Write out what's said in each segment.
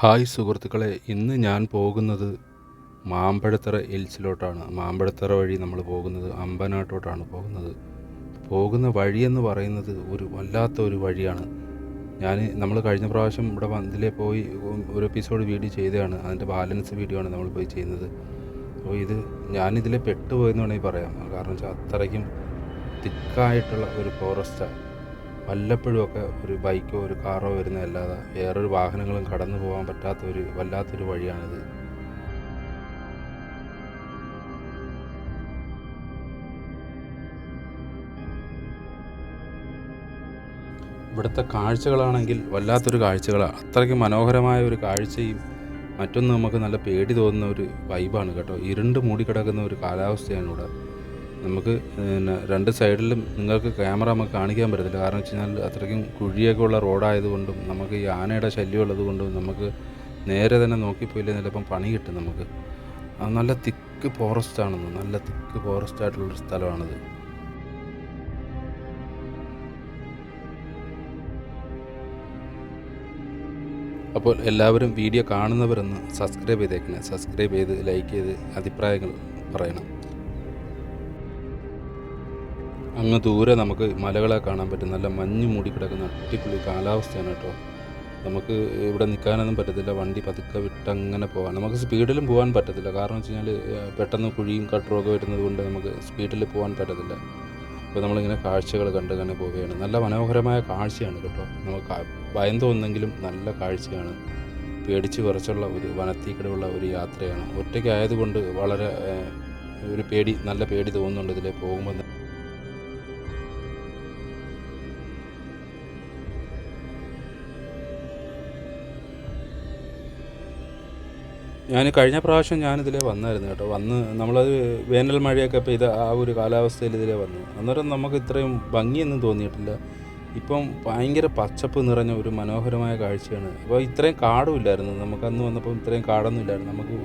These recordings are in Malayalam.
ഹായ് സുഹൃത്തുക്കളെ ഇന്ന് ഞാൻ പോകുന്നത് മാമ്പഴത്തറ ഹിൽസിലോട്ടാണ്. മാമ്പഴത്തറ വഴി നമ്മൾ പോകുന്നത് അമ്പനാട്ടോട്ടാണ് പോകുന്നത്. പോകുന്ന വഴിയെന്ന് പറയുന്നത് ഒരു വല്ലാത്ത ഒരു വഴിയാണ്. ഞാൻ നമ്മൾ കഴിഞ്ഞ പ്രാവശ്യം ഇവിടെ വന്നിലേ പോയി ഒരു എപ്പിസോഡ് വീഡിയോ ചെയ്തതാണ്. അതിന്റെ ബാലൻസ് വീഡിയോ ആണ് നമ്മൾ പോയി ചെയ്യുന്നത്. അപ്പോൾ ഇത് ഞാനിതിൽ പെട്ടുപോയെന്ന് വേണമെങ്കിൽ പറയാം. കാരണം വെച്ചാൽ അത്രയ്ക്കും തിക്കായിട്ടുള്ള ഒരു ഫോറസ്റ്റാണ് വല്ലപ്പോഴും ഒക്കെ ഒരു ബൈക്കോ ഒരു കാറോ വരുന്നതല്ലാതെ വേറൊരു വാഹനങ്ങളും കടന്നു പോകാൻ പറ്റാത്ത ഒരു വല്ലാത്തൊരു വഴിയാണിത്. ഇവിടുത്തെ കാഴ്ചകളാണെങ്കിൽ വല്ലാത്തൊരു കാഴ്ചകളാണ് അത്രയ്ക്ക് മനോഹരമായ ഒരു കാഴ്ചയും മറ്റൊന്ന് നമുക്ക് നല്ല പേടി തോന്നുന്ന ഒരു വൈബാണ് കേട്ടോ. ഇരുണ്ട് മൂടിക്കിടക്കുന്ന ഒരു കാലാവസ്ഥയാണ് ഇവിടെ. നമുക്ക് പിന്നെ രണ്ട് സൈഡിലും നിങ്ങൾക്ക് ക്യാമറ നമുക്ക് കാണിക്കാൻ പറ്റത്തില്ല. കാരണം വെച്ച് കഴിഞ്ഞാൽ അത്രയ്ക്കും കുഴിയൊക്കെ ഉള്ള റോഡായതുകൊണ്ടും നമുക്ക് ഈ ആനയുടെ ശല്യം ഉള്ളതുകൊണ്ടും നമുക്ക് നേരെ തന്നെ നോക്കിപ്പോയില്ലേ ചിലപ്പം പണി കിട്ടും നമുക്ക്. നല്ല തിക്ക് ഫോറസ്റ്റ് ആണെന്ന് നല്ല തിക്ക് ഫോറസ്റ്റ് ആയിട്ടുള്ളൊരു സ്ഥലമാണിത്. അപ്പോൾ എല്ലാവരും വീഡിയോ കാണുന്നവരൊന്ന് സബ്സ്ക്രൈബ് ചെയ്തേക്കണേ. സബ്സ്ക്രൈബ് ചെയ്ത് ലൈക്ക് ചെയ്ത് അഭിപ്രായങ്ങൾ പറയണം. അങ്ങ് ദൂരെ നമുക്ക് മലകളെ കാണാൻ പറ്റും. നല്ല മഞ്ഞ് മൂടി കിടക്കുന്ന അടിപൊളി കാലാവസ്ഥയാണ് കേട്ടോ. നമുക്ക് ഇവിടെ നിൽക്കാനൊന്നും പറ്റത്തില്ല. വണ്ടി പതുക്കെ വിട്ട് അങ്ങനെ പോകാം. നമുക്ക് സ്പീഡിലും പോകാൻ പറ്റത്തില്ല. കാരണം വെച്ച് കഴിഞ്ഞാൽ പെട്ടെന്ന് കുഴിയും കട്ടറും ഒക്കെ വരുന്നത് കൊണ്ട് നമുക്ക് സ്പീഡിൽ പോകാൻ പറ്റത്തില്ല. അപ്പോൾ നമ്മളിങ്ങനെ കാഴ്ചകൾ കണ്ട് തന്നെ പോവുകയാണ്. നല്ല മനോഹരമായ കാഴ്ചയാണ് കേട്ടോ. നമുക്ക് ഭയം തോന്നുന്നെങ്കിലും നല്ല കാഴ്ചയാണ്. പേടിച്ച് കുറച്ചുള്ള ഒരു വനത്തിക്കൂടെയുള്ള ഒരു യാത്രയാണ്. ഒറ്റയ്ക്കായതുകൊണ്ട് വളരെ ഒരു പേടി നല്ല പേടി തോന്നുന്നുണ്ട് ഇതിലെ പോകുമ്പോൾ ഞാൻ കഴിഞ്ഞ പ്രാവശ്യം ഞാനിതിലേ വന്നായിരുന്നു കേട്ടോ. വന്ന് നമ്മളത് വേനൽ മഴയൊക്കെ പെയ്ത ആ ഒരു കാലാവസ്ഥയിൽ ഇതിലേ വന്നു. അന്നേരം നമുക്ക് ഇത്രയും ഭംഗിയൊന്നും തോന്നിയിട്ടില്ല. ഇപ്പം ഭയങ്കര പച്ചപ്പ് നിറഞ്ഞ ഒരു മനോഹരമായ കാഴ്ചയാണ്. അപ്പോൾ ഇത്രയും കാടും ഇല്ലായിരുന്നു. നമുക്ക് അന്ന് വന്നപ്പോൾ ഇത്രയും കാടൊന്നും ഇല്ലായിരുന്നു. നമുക്ക്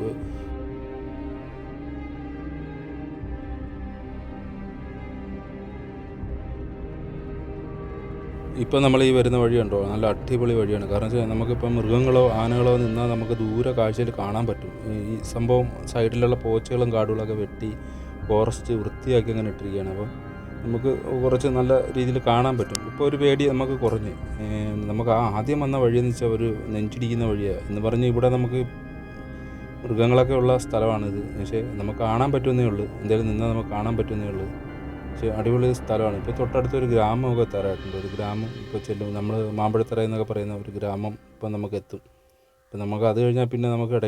ഇപ്പം നമ്മൾ ഈ വരുന്ന വഴി കണ്ടോ? നല്ല അടിപൊളി വഴിയാണ്. കാരണം വെച്ചാൽ നമുക്കിപ്പം മൃഗങ്ങളോ ആനകളോ നിന്നാൽ നമുക്ക് ദൂരെ കാഴ്ചയിൽ കാണാൻ പറ്റും. ഈ സംഭവം സൈഡിലുള്ള പോച്ചകളും കാടുകളൊക്കെ വെട്ടി ഫോറസ്റ്റ് വൃത്തിയാക്കി അങ്ങനെ ഇട്ടിരിക്കുകയാണ്. അപ്പം നമുക്ക് കുറച്ച് നല്ല രീതിയിൽ കാണാൻ പറ്റും. ഇപ്പോൾ ഒരു പേടി നമുക്ക് കുറഞ്ഞ്. നമുക്ക് ആ ആദ്യം വന്ന വഴിയെന്ന് വെച്ചാൽ ഒരു നെഞ്ചിടിക്കുന്ന വഴിയാണ് എന്ന് പറഞ്ഞ് ഇവിടെ നമുക്ക് മൃഗങ്ങളൊക്കെ ഉള്ള സ്ഥലമാണിത്. പക്ഷേ നമുക്ക് കാണാൻ പറ്റുന്നേ ഉള്ളൂ. എന്തായാലും നിന്നാൽ നമുക്ക് കാണാൻ പറ്റുന്നേ ഉള്ളൂ. പക്ഷേ അടിപൊളി സ്ഥലമാണ്. ഇപ്പോൾ തൊട്ടടുത്തൊരു ഗ്രാമമൊക്കെ തരായിട്ടുണ്ട് ഒരു ഗ്രാമം ഇപ്പോൾ ചെല്ലും നമ്മൾ മാമ്പഴത്തറ എന്നൊക്കെ പറയുന്ന ഒരു ഗ്രാമം ഇപ്പം നമുക്ക് എത്തും ഇപ്പം നമുക്ക് അത് കഴിഞ്ഞാൽ പിന്നെ നമുക്ക് ഇട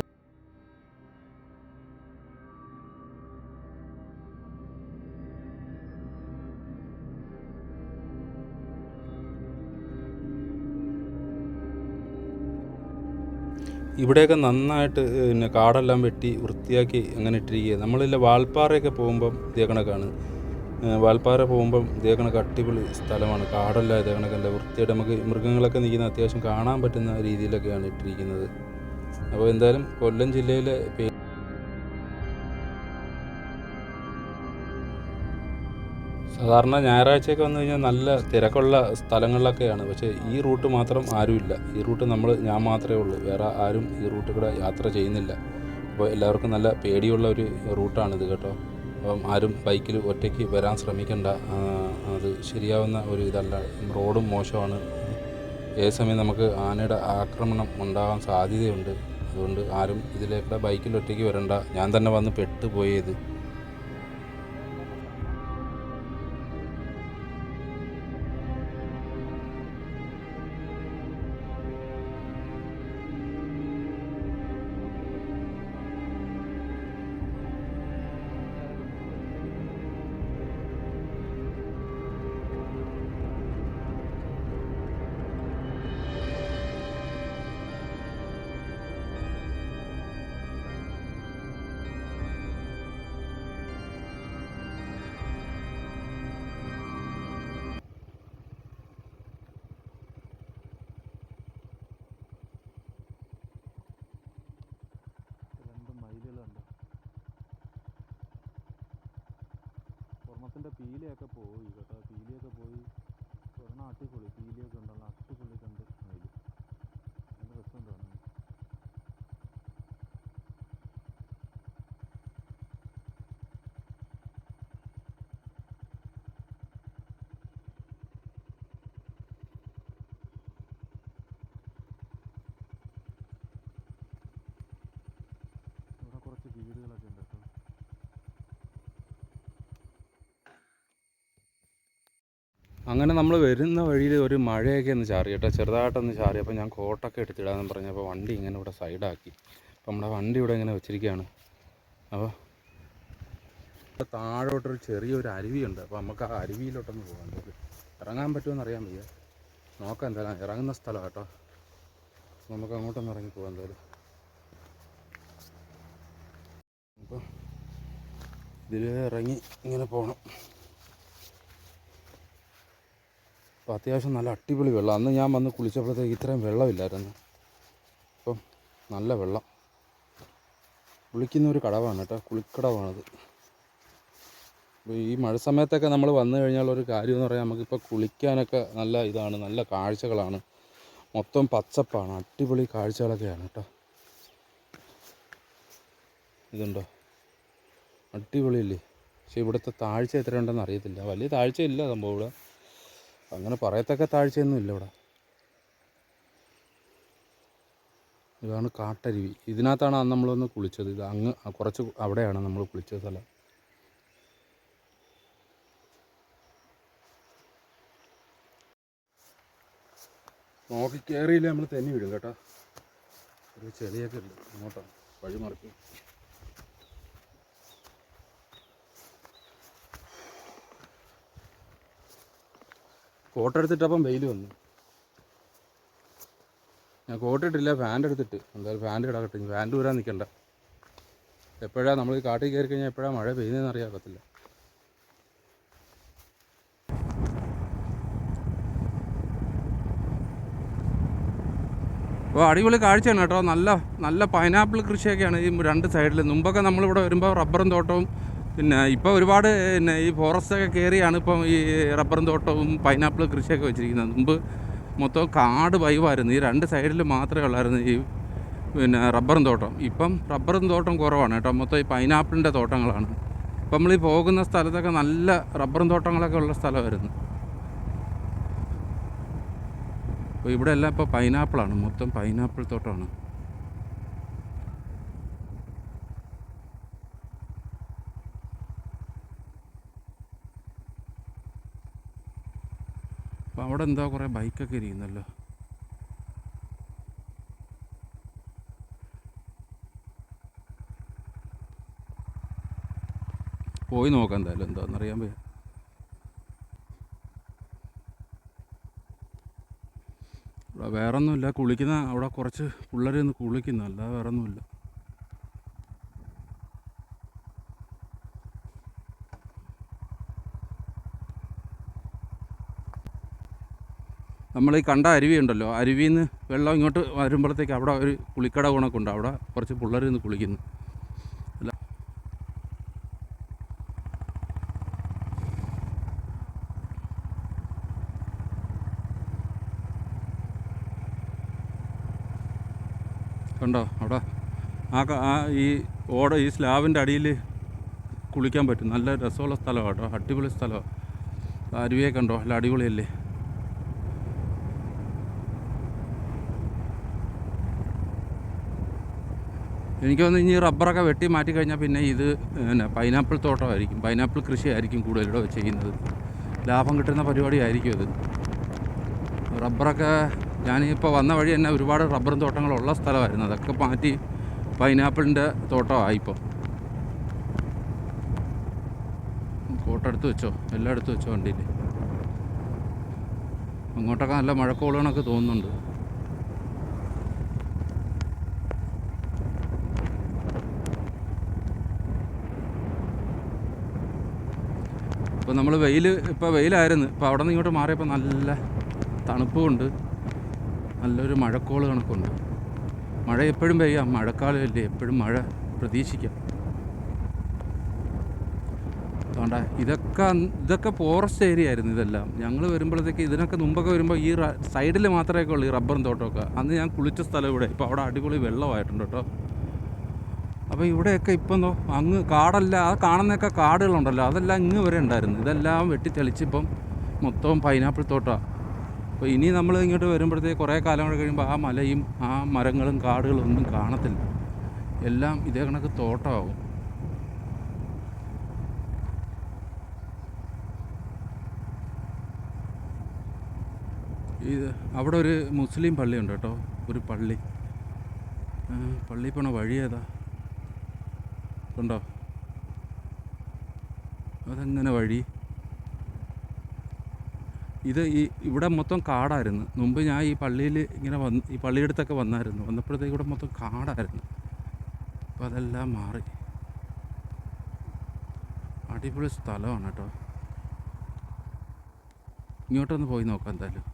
ഇവിടെയൊക്കെ നന്നായിട്ട് പിന്നെ കാടെല്ലാം വെട്ടി വൃത്തിയാക്കി അങ്ങനെ ഇട്ടിരിക്കുക നമ്മളില്ല വാൽപ്പാറയൊക്കെ പോകുമ്പം ഇതേ കണക്കാണ്. വാൽപ്പാറ പോകുമ്പം ഇതേ കണക്ക് അടിപൊളി സ്ഥലമാണ്. കാടല്ല ഇതേ കണക്കല്ല വൃത്തിയായിട്ട് നമുക്ക് മൃഗങ്ങളൊക്കെ നിൽക്കുന്ന അത്യാവശ്യം കാണാൻ പറ്റുന്ന രീതിയിലൊക്കെയാണ് ഇട്ടിരിക്കുന്നത്. അപ്പോൾ എന്തായാലും കൊല്ലം ജില്ലയിലെ സാധാരണ ഞായറാഴ്ചയൊക്കെ വന്നു കഴിഞ്ഞാൽ നല്ല തിരക്കുള്ള സ്ഥലങ്ങളിലൊക്കെയാണ്. പക്ഷേ ഈ റൂട്ട് മാത്രം ആരുമില്ല. ഈ റൂട്ട് നമ്മൾ ഞാൻ മാത്രമേ ഉള്ളൂ. വേറെ ആരും ഈ റൂട്ട് കൂടെ യാത്ര ചെയ്യുന്നില്ല. അപ്പോൾ എല്ലാവർക്കും നല്ല പേടിയുള്ള ഒരു റൂട്ടാണിത് കേട്ടോ. അപ്പം ആരും ബൈക്കിൽ ഒറ്റയ്ക്ക് വരാൻ ശ്രമിക്കണ്ട. അത് ശരിയാവുന്ന ഒരു ഇതല്ല. റോഡും മോശമാണ്. ഏത് സമയം നമുക്ക് ആനയുടെ ആക്രമണം ഉണ്ടാകാൻ സാധ്യതയുണ്ട്. അതുകൊണ്ട് ആരും ഇതിലേക്കൂടെ ബൈക്കിൽ ഒറ്റയ്ക്ക് വരണ്ട. ഞാൻ തന്നെ വന്ന് പെട്ടുപോയത്. ഒരെണ്ണത്തിന്റെ പീലയൊക്കെ പോയി കേട്ടോ. പീലിയൊക്കെ പോയി. ഒരെണ്ണം അടിപൊളി. പീലിയൊക്കെ ഉണ്ടല്ലോ. അടിപൊളി കണ്ട് മയിൽ നല്ല രസമുണ്ട് കാണാൻ അങ്ങനെ നമ്മൾ വരുന്ന വഴിയിൽ ഒരു മഴയൊക്കെ ഒന്ന് ചാറി കേട്ടോ. ചെറുതായിട്ടൊന്ന് ചാറി. അപ്പോൾ ഞാൻ കോട്ടൊക്കെ എടുത്തിടാമെന്ന് പറഞ്ഞപ്പോൾ വണ്ടി ഇങ്ങനെ ഇവിടെ സൈഡാക്കി. അപ്പോൾ നമ്മുടെ വണ്ടി ഇവിടെ ഇങ്ങനെ വെച്ചിരിക്കുകയാണ് അപ്പോൾ താഴോട്ടൊരു ചെറിയൊരു അരുവിയുണ്ട്. അപ്പോൾ നമുക്ക് ആ അരുവിയിലോട്ടൊന്ന് പോകാം. പറ്റും ഇറങ്ങാൻ പറ്റുമെന്ന് അറിയാൻ വയ്യ. നോക്കാം എന്തായാലും. ഇറങ്ങുന്ന സ്ഥലം കേട്ടോ. നമുക്ക് അങ്ങോട്ടൊന്ന് ഇറങ്ങി പോകാം എന്തായാലും. അപ്പോൾ ഇതിൽ ഇറങ്ങി ഇങ്ങനെ പോകണം അപ്പോൾ അത്യാവശ്യം നല്ല അടിപൊളി വെള്ളം. അന്ന് ഞാൻ വന്ന് കുളിച്ചപ്പോഴത്തേക്ക് ഇത്രയും വെള്ളമില്ലായിരുന്നു. അപ്പം നല്ല വെള്ളം. കുളിക്കുന്ന ഒരു കടവാണ് കേട്ടോ. കുളിക്കടവാണത്. ഈ മഴ സമയത്തൊക്കെ നമ്മൾ വന്നു കഴിഞ്ഞാൽ ഒരു കാര്യം എന്ന് പറയാൻ നമുക്കിപ്പോൾ കുളിക്കാനൊക്കെ നല്ല ഇതാണ് നല്ല കാഴ്ചകളാണ്. മൊത്തം പച്ചപ്പാണ് അടിപൊളി കാഴ്ചകളൊക്കെയാണ് കേട്ടോ. ഇതുണ്ടോ? അടിപൊളിയില്ലേ? പക്ഷേ ഇവിടുത്തെ താഴ്ച എത്രയുണ്ടെന്ന് അറിയത്തില്ല. വലിയ താഴ്ചയില്ല സംഭവം ഇവിടെ. അങ്ങനെ പറയത്തക്ക താഴ്ചയൊന്നും ഇല്ല ഇവിടെ. ഇതാണ് കാട്ടരുവി. ഇതിനകത്താണ് അന്ന് നമ്മളൊന്ന് കുളിച്ചത്. ഇത് അങ്ങ് കുറച്ച് അവിടെയാണ് നമ്മൾ കുളിച്ച സ്ഥലം. നോക്കി കയറിയില്ല നമ്മൾ തെന്നി വിടും കേട്ടോ. ഒരു ചെളിയൊക്കെ ഉണ്ട്. അങ്ങോട്ടാണ് വഴി മറിക്കും. കോട്ട് എടുത്തിട്ടപ്പം വെയിൽ വന്നു. ഞാൻ കോട്ട് ഇട്ടില്ല ഫാന്റെ എടുത്തിട്ട്. എന്തായാലും ഫാന്റെ ഇടാകട്ടെ ഇനി ഫാന്റെ നിൽക്കണ്ട. എപ്പോഴാണ് നമ്മൾ കാട്ടിൽ കയറി കഴിഞ്ഞാൽ എപ്പോഴാണ് മഴ പെയ്യുന്നതെന്ന് അറിയാക്കത്തില്ല അപ്പോൾ അടിപൊളി കാഴ്ചയാണ് കേട്ടോ. നല്ല നല്ല പൈനാപ്പിൾ കൃഷിയൊക്കെയാണ് ഈ രണ്ട് സൈഡിൽ മുമ്പൊക്കെ നമ്മളിവിടെ വരുമ്പോൾ റബ്ബറും തോട്ടവും പിന്നെ ഇപ്പോൾ ഒരുപാട് പിന്നെ ഈ ഫോറസ്റ്റൊക്കെ കയറിയാണ് ഇപ്പം ഈ റബ്ബറും തോട്ടവും പൈനാപ്പിൾ കൃഷിയൊക്കെ വെച്ചിരിക്കുന്നത്. മുമ്പ് മൊത്തം കാട് വൈവായിരുന്നു. ഈ രണ്ട് സൈഡിൽ മാത്രമേ ഉള്ളായിരുന്നു ഈ പിന്നെ റബ്ബറും തോട്ടം. ഇപ്പം റബ്ബറും തോട്ടം കുറവാണ് കേട്ടോ. മൊത്തം ഈ പൈനാപ്പിളിന്റെ തോട്ടങ്ങളാണ്. ഇപ്പം നമ്മൾ ഈ പോകുന്ന സ്ഥലത്തൊക്കെ നല്ല റബ്ബറും തോട്ടങ്ങളൊക്കെ ഉള്ള സ്ഥലമായിരുന്നു. അപ്പോൾ ഇവിടെ എല്ലാം ഇപ്പോൾ പൈനാപ്പിളാണ് മൊത്തം പൈനാപ്പിൾ തോട്ടമാണ്. അവിടെ എന്താ കുറേ ബൈക്കൊക്കെ ഇരിക്കുന്നല്ലോ. പോയി നോക്കാം എന്തായാലും എന്താണെന്നറിയാൻ വയ്യ. ഇവിടെ വേറൊന്നുമില്ല കുളിക്കുന്ന അവിടെ കുറച്ച് പിള്ളേർ ഒന്ന് കുളിക്കുന്ന അല്ലാതെ വേറെ നമ്മൾ ഈ കണ്ട അരുവി ഉണ്ടല്ലോ അരുവിയിൽ നിന്ന് വെള്ളം ഇങ്ങോട്ട് വരുമ്പോഴത്തേക്ക് അവിടെ ഒരു കുളിക്കട ഉണ്ട് അവിടെ കുറച്ച് പിള്ളേർ നിന്ന് കുളിക്കുന്നു. അല്ല കണ്ടോ? അവിടെ ആ ഈ ഓട ഈ സ്ലാബിന്റെ അടിയിൽ കുളിക്കാൻ പറ്റും. നല്ല രസമുള്ള സ്ഥലമാണ് കേട്ടോ. അടിപൊളി സ്ഥലമാണ്. അരുവിയെ കണ്ടോ? നല്ല അടിപൊളിയല്ലേ? എനിക്ക് ഇനി റബ്ബറൊക്കെ വെട്ടി മാറ്റി കഴിഞ്ഞാൽ പിന്നെ ഇത് പിന്നെ പൈനാപ്പിൾ തോട്ടമായിരിക്കും. പൈനാപ്പിൾ കൃഷിയായിരിക്കും കൂടുതലിവിടെ ചെയ്യുന്നത് ലാഭം കിട്ടുന്ന പരിപാടി ആയിരിക്കും ഇത്. റബ്ബറൊക്കെ ഞാനിപ്പോൾ വന്ന വഴി തന്നെ ഒരുപാട് റബ്ബറും തോട്ടങ്ങളുള്ള സ്ഥലമായിരുന്നു. അതൊക്കെ മാറ്റി പൈനാപ്പിളിന്റെ തോട്ടമായിപ്പോൾ കോട്ടെടുത്ത് വെച്ചോ? എല്ലാം എടുത്ത് വെച്ചോ വണ്ടിയിൽ. അങ്ങോട്ടൊക്കെ നല്ല മഴക്കോളുകളൊക്കെ തോന്നുന്നുണ്ട്. ഇപ്പോൾ നമ്മൾ വെയിൽ ഇപ്പോൾ വെയിലായിരുന്നു. ഇപ്പോൾ അവിടെ നിന്ന് ഇങ്ങോട്ട് മാറിയപ്പോൾ നല്ല തണുപ്പുമുണ്ട്. നല്ലൊരു മഴക്കോൾ കണക്കുണ്ട് മഴ എപ്പോഴും പെയ്യാം. മഴക്കാലമല്ലേ എപ്പോഴും മഴ പ്രതീക്ഷിക്കാം. അതുകൊണ്ട് ഇതൊക്കെ ഇതൊക്കെ ഫോറസ്റ്റ് ഏരിയ ആയിരുന്നു ഇതെല്ലാം. ഞങ്ങൾ വരുമ്പോഴത്തേക്ക് ഇതിനൊക്കെ മുമ്പൊക്കെ വരുമ്പോൾ ഈ സൈഡിൽ മാത്രമേ ഉള്ളൂ ഈ റബ്ബറും തോട്ടമൊക്കെ. അന്ന് ഞാൻ കുളിച്ച സ്ഥലം ഇവിടെ. ഇപ്പോൾ അവിടെ അടിപൊളി വെള്ളമായിട്ടുണ്ട് കേട്ടോ. അപ്പോൾ ഇവിടെയൊക്കെ ഇപ്പം എന്തോ അങ്ങ് കാടല്ല ആ കാണുന്നൊക്കെ കാടുകളുണ്ടല്ലോ. അതെല്ലാം ഇങ്ങ് വരെ ഉണ്ടായിരുന്നു. ഇതെല്ലാം വെട്ടിത്തെളിച്ചിപ്പം മൊത്തം പൈനാപ്പിൾ തോട്ടമാണ് അപ്പോൾ ഇനി നമ്മൾ ഇങ്ങോട്ട് വരുമ്പോഴത്തേക്ക് കുറേ കാലം കൂടെ കഴിയുമ്പോൾ ആ മലയും ആ മരങ്ങളും കാടുകളും ഒന്നും കാണത്തില്ല. എല്ലാം ഇതേ കണക്ക് തോട്ടമാകും ഇത് അവിടെ ഒരു മുസ്ലിം പള്ളിയുണ്ട് കേട്ടോ. ഒരു പള്ളി. പള്ളി പോണ വഴി ഏതാ? ഉണ്ടോ? അതങ്ങനെ വഴി? ഇത് ഈ ഇവിടെ മൊത്തം കാടായിരുന്നു. മുമ്പ് ഞാൻ ഈ പള്ളിയിൽ ഇങ്ങനെ വന്ന് ഈ പള്ളിയെടുത്തൊക്കെ വന്നായിരുന്നു. വന്നപ്പോഴത്തേക്ക് ഇവിടെ മൊത്തം കാടായിരുന്നു. അപ്പോൾ അതെല്ലാം മാറി. അടിപൊളി സ്ഥലമാണ് കേട്ടോ. ഇങ്ങോട്ടൊന്ന് പോയി നോക്കാം എന്തായാലും.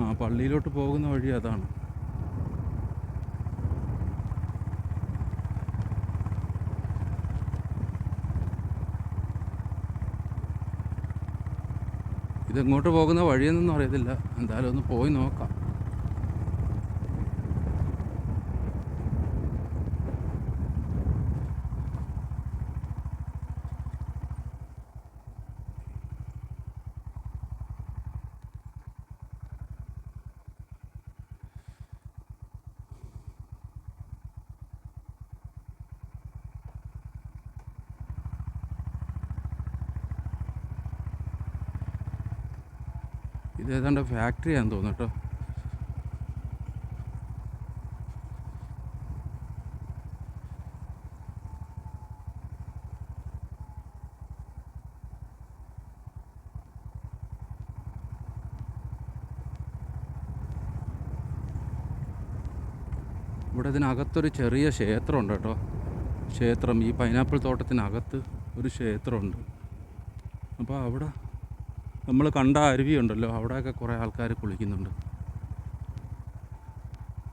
ആ പള്ളിയിലോട്ട് പോകുന്ന വഴി അതാണ്. ഇതെങ്ങോട്ട് പോകുന്ന വഴിയെന്നൊന്നും അറിയത്തില്ല. എന്തായാലും ഒന്ന് പോയി നോക്കാം. ഇത് ഏതാണ്ട് ഫാക്ടറിയാന്ന് തോന്നുന്നു കേട്ടോ. ഇവിടെ ഇതിനകത്തൊരു ചെറിയ ക്ഷേത്രമുണ്ട് കേട്ടോ. ക്ഷേത്രം ഈ പൈനാപ്പിൾ തോട്ടത്തിനകത്ത് ഒരു ക്ഷേത്രമുണ്ട്. അപ്പോൾ അവിടെ നമ്മൾ കണ്ട അരുവി ഉണ്ടല്ലോ അവിടെയൊക്കെ കുറേ ആൾക്കാർ കുളിക്കുന്നുണ്ട്.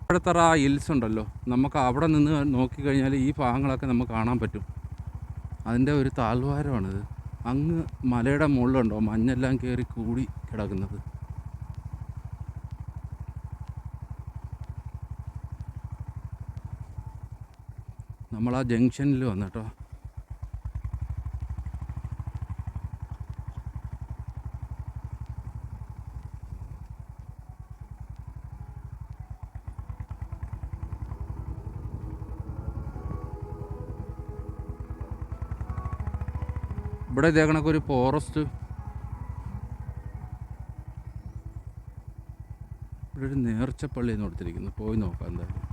ഇവിടുത്തെ ആ ഹിൽസ് ഉണ്ടല്ലോ നമുക്ക് അവിടെ നിന്ന് നോക്കിക്കഴിഞ്ഞാൽ ഈ ഭാഗങ്ങളൊക്കെ നമുക്ക് കാണാൻ പറ്റും. അതിന്റെ ഒരു താഴ്വാരമാണിത്. അങ്ങ് മലയുടെ മുകളിലുണ്ടോ മഞ്ഞെല്ലാം കയറി കൂടി കിടക്കുന്നത്. നമ്മൾ ആ ജംഗ്ഷനിൽ വന്നിട്ടോ. ഇവിടെ ഇതേ കണക്കൊരു ഫോറസ്റ്റ് ഇവിടെ ഒരു നേർച്ചപ്പള്ളി എന്ന് കൊടുത്തിരിക്കുന്നു. പോയി നോക്കാം എന്തായാലും.